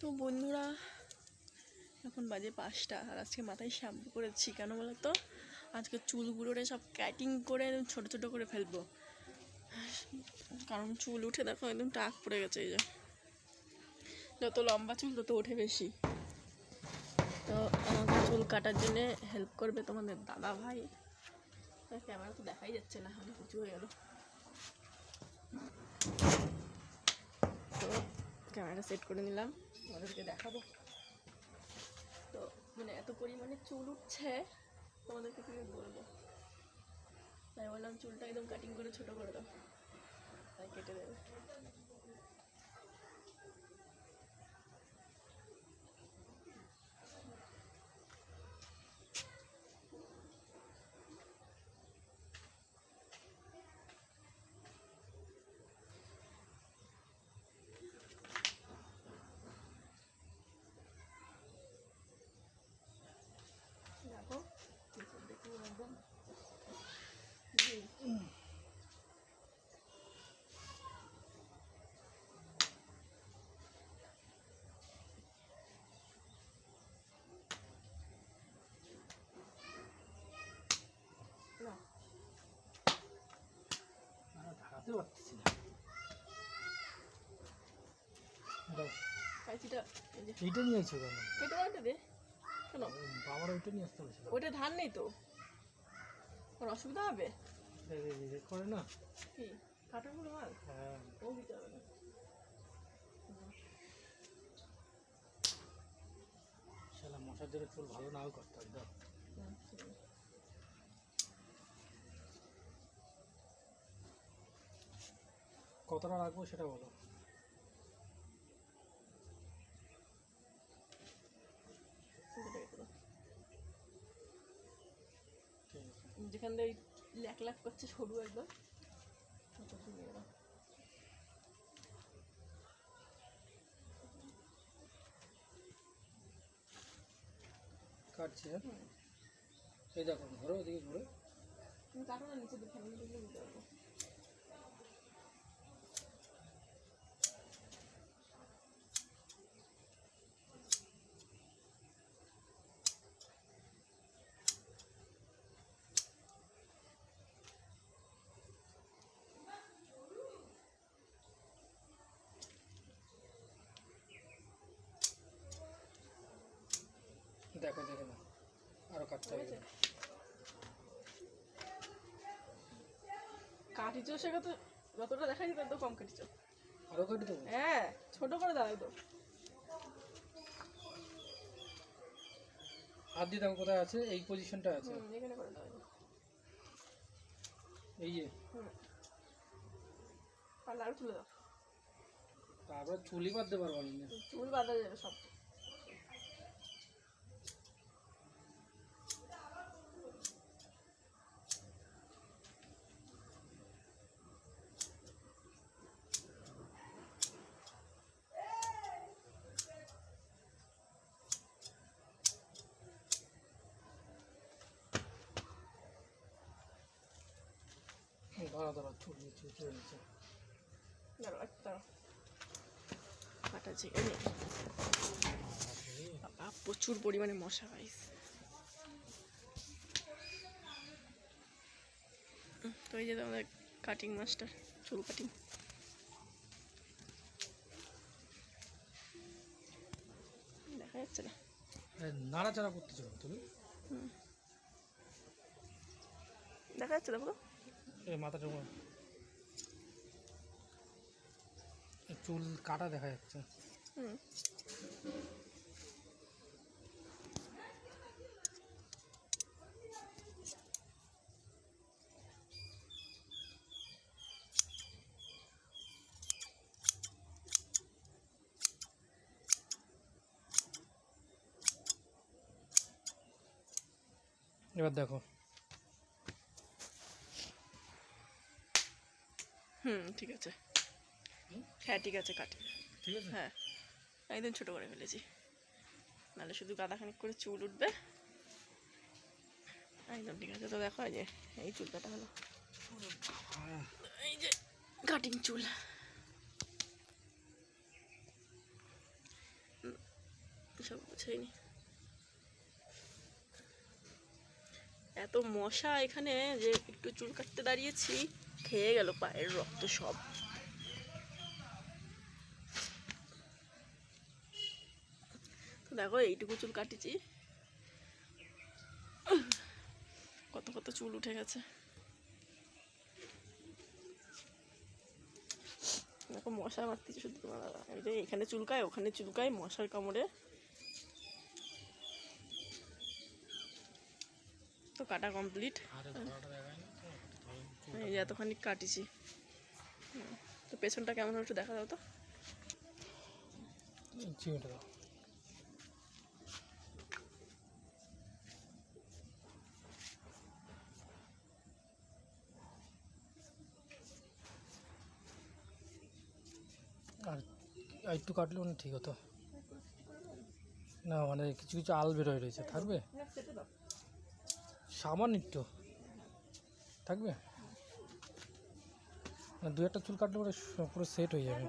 তো বন্ধুরা, এখন বাজে পাঁচটা আর আজকে মাথায় শ্যাম্পু করেছি। কেন বলো তো আজকে চুলগুলোরে সব কাটিং করে ছোটো ছোটো করে ফেলব। কারণ চুল উঠে দেখো একদম টাক পড়ে গেছে এই যে। যত লম্বা চুল, তত ওঠে বেশি। তো আমাকে চুল কাটার জন্যে হেল্প করবে তোমাদের দাদা ভাই। ক্যামেরা তো দেখাই যাচ্ছে না আমি উঁচু হয়ে গেল। তো ক্যামেরাটা সেট করে নিলাম। তোমাদেরকে দেখাবো। তো মানে এত পরিমাণে চুল উঠছে, তোমাদেরকে কি বলব? তাই বললাম, চুলটা একদম কাটিং করে ছোটো করে দাও। তাই কেটে দেবে দেখো দেখুন একদম হুম। না ধারাতে পারতেছি না। এইটা নিয়ে আইছো কেন? ওটা দে। কেন বাবার ওইটা নিয়ে আসতে বলেছিল। ওটা ধান নেই তো। ওর অসুবিধা হবে? করে না। কি? কাটাগুলো মাল হ্যাঁ? ও দিতে হবে না। শালা মশার জন্য চুল ভালো নাও করতে হবে দাও হুম, ঠিক আছে। কতটা রাখব সেটা বলো। যেখান দিয়ে ল্যাক ল্যাক করছে সরু দাও। কাটছি হ্যাঁ? এই দেখো ঘোরো ওদিকে ঘোরো কাটো না নিচে দেখে আমি পারব। দেখো দেখে না আরও কাটতে হবে? কাটিছো সেটা তো যতটা দেখা যেত তত কম কেটেছো। আরও কাটি দেবো হ্যাঁ ছোট করে দাও তো হাত দিয়ে দেখো কোথায় আছে এই পজিশনটা আছে। এখানে করে দাও। এই যে। তুলে দাও। তারপরে চুলই বাঁধতে পারব না। চুল বাঁধা যাবে সব। নিচে কাটা ঝেঁকে বাবা প্রচুর পরিমাণে মশা গাইস তো এই যে তোমাদের কাটিং মাস্টার চুল কাটিং দেখা যাচ্ছে না। এই নাড়াচাড়া করতেছো কেন তুমি? দেখা যাচ্ছে তো? এই মাথাটা উপর। এই চুল কাটা দেখা যাচ্ছে। হুম। এবার দেখো। হুম ঠিক আছে। হ্যাঁ ঠিক আছে কাটি। ঠিক আছে? হ্যাঁ একদম ছোট করে ফেলেছি। নাহলে শুধু গাদাখানিক করে চুল উঠবে। একদম ঠিক আছে। তো দেখো এই যে এই চুল কাটা হলো। এই যে কাটিং চুল। সব গুছাইনি। এত মশা এখানে যে একটু চুল কাটতে দাঁড়িয়েছি। খেয়ে গেল পায়ের রক্ত সব। তো দেখো, এইটুকু চুল কাটিছি। কত কত চুল উঠে গেছে। দেখো, মশা মারতেছে শুধু তোমার এখানে চুলকায়, ওখানে চুলকায় মশার কামড়ে। তো কাটা কমপ্লিট আর ধরাটা দেখায় না তো তাহলে চুল এই এতখানি কাটিছি। তো পেছনটা কেমন হবে একটু দেখা দাও তো। আর একটু কাটলে মানে ঠিক হতো। না মানে কিছু কিছু আল বেরোয় রয়েছে। থাকবে? সামান্য একটু। থাকবে? না দু একটা চুল কাটলে পরে সেট হয়ে যাবে।